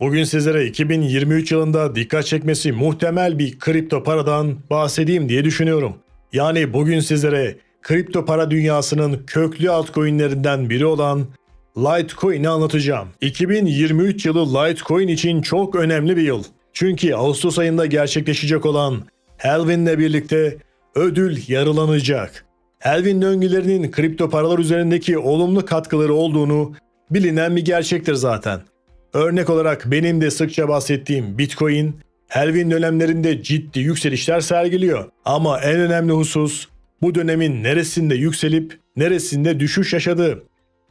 Bugün sizlere 2023 yılında dikkat çekmesi muhtemel bir kripto paradan bahsedeyim diye düşünüyorum. Yani bugün sizlere kripto para dünyasının köklü altcoin'lerinden biri olan Litecoin'i anlatacağım. 2023 yılı Litecoin için çok önemli bir yıl. Çünkü Ağustos ayında gerçekleşecek olan Halving'le birlikte ödül yarılanacak. Halving döngülerinin kripto paralar üzerindeki olumlu katkıları olduğunu bilinen bir gerçektir zaten. Örnek olarak benim de sıkça bahsettiğim Bitcoin, Halving dönemlerinde ciddi yükselişler sergiliyor. Ama en önemli husus bu dönemin neresinde yükselip neresinde düşüş yaşadığı.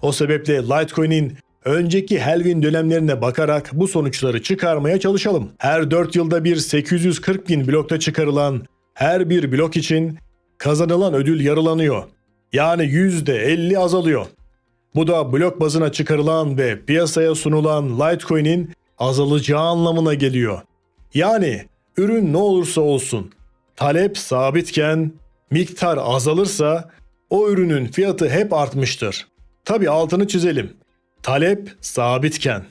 O sebeple Litecoin'in önceki Halving dönemlerine bakarak bu sonuçları çıkarmaya çalışalım. Her 4 yılda bir 840 bin blokta çıkarılan her bir blok için kazanılan ödül yarılanıyor. Yani %50 azalıyor. Bu da blok bazına çıkarılan ve piyasaya sunulan Litecoin'in azalacağı anlamına geliyor. Yani ürün ne olursa olsun talep sabitken miktar azalırsa o ürünün fiyatı hep artmıştır. Tabi altını çizelim. Talep sabitken.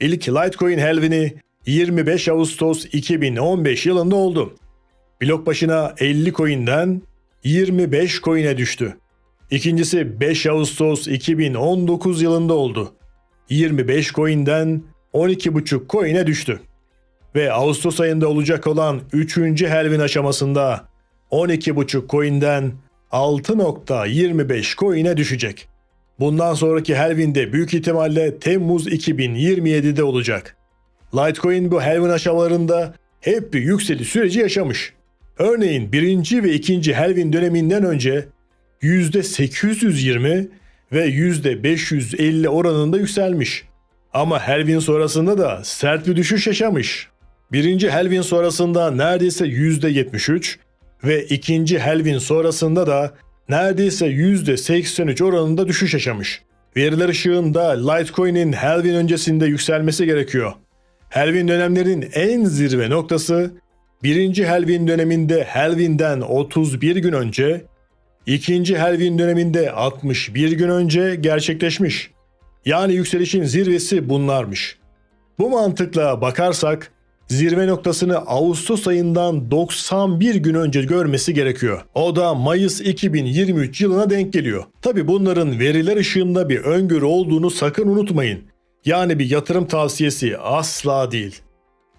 İlk Litecoin halvini 25 Ağustos 2015 yılında oldu. Blok başına 50 coin'den 25 coin'e düştü. İkincisi 5 Ağustos 2019 yılında oldu. 25 coin'den 12,5 coin'e düştü. Ve Ağustos ayında olacak olan 3. Helvin aşamasında 12,5 coin'den 6.25 coin'e düşecek. Bundan sonraki Helvin de büyük ihtimalle Temmuz 2027'de olacak. Litecoin bu Helvin aşamalarında hep bir yükseliş süreci yaşamış. Örneğin birinci ve ikinci Helvin döneminden önce %820 ve %550 oranında yükselmiş. Ama Helvin sonrasında da sert bir düşüş yaşamış. Birinci Helvin sonrasında neredeyse %73 ve ikinci Helvin sonrasında da neredeyse %83 oranında düşüş yaşamış. Veriler ışığında Litecoin'in Helvin öncesinde yükselmesi gerekiyor. Helvin dönemlerinin en zirve noktası birinci Helvin döneminde Helvin'den 31 gün önce İkinci Helvin döneminde 61 gün önce gerçekleşmiş. Yani yükselişin zirvesi bunlarmış. Bu mantıkla bakarsak zirve noktasını Ağustos ayından 91 gün önce görmesi gerekiyor. O da Mayıs 2023 yılına denk geliyor. Tabi bunların veriler ışığında bir öngörü olduğunu sakın unutmayın. Yani bir yatırım tavsiyesi asla değil.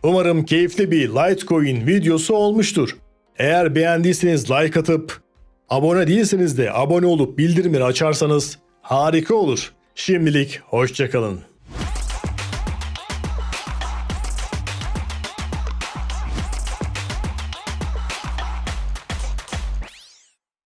Umarım keyifli bir Litecoin videosu olmuştur. Eğer beğendiyseniz like atıp Abone değilseniz de abone olup bildirimleri açarsanız harika olur. Şimdilik hoşçakalın.